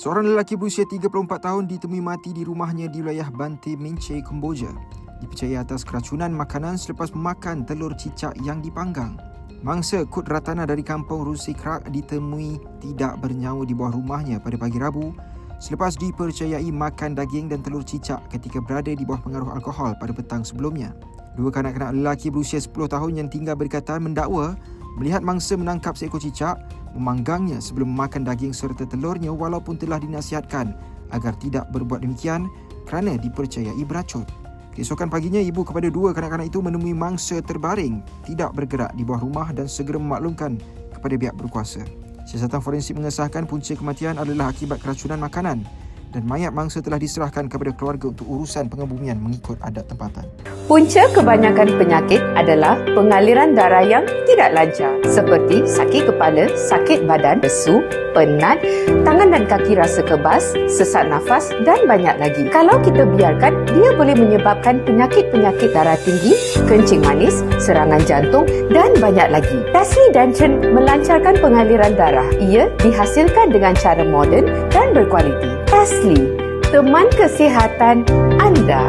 Seorang lelaki berusia 34 tahun ditemui mati di rumahnya di wilayah Banti Minche, Kemboja. Dipercayai atas keracunan makanan selepas makan telur cicak yang dipanggang. Mangsa Kut Ratana dari kampung Rusikrak ditemui tidak bernyawa di bawah rumahnya pada pagi Rabu selepas dipercayai makan daging dan telur cicak ketika berada di bawah pengaruh alkohol pada petang sebelumnya. Dua kanak-kanak lelaki berusia 10 tahun yang tinggal berdekatan mendakwa melihat mangsa menangkap seekor cicak, memanggangnya sebelum makan daging serta telurnya walaupun telah dinasihatkan agar tidak berbuat demikian kerana dipercayai beracun. Keesokan paginya, ibu kepada dua kanak-kanak itu menemui mangsa terbaring, tidak bergerak di bawah rumah dan segera memaklumkan kepada pihak berkuasa. Siasatan forensik mengesahkan punca kematian adalah akibat keracunan makanan dan mayat mangsa telah diserahkan kepada keluarga untuk urusan pengebumian mengikut adat tempatan. Punca kebanyakan penyakit adalah pengaliran darah yang tidak lancar seperti sakit kepala, sakit badan, lesu, penat, tangan dan kaki rasa kebas, sesak nafas dan banyak lagi. Kalau kita biarkan, dia boleh menyebabkan penyakit-penyakit darah tinggi, kencing manis, serangan jantung dan banyak lagi. Tasli Dancen melancarkan pengaliran darah. Ia dihasilkan dengan cara moden dan berkualiti. Tasli, teman kesihatan anda.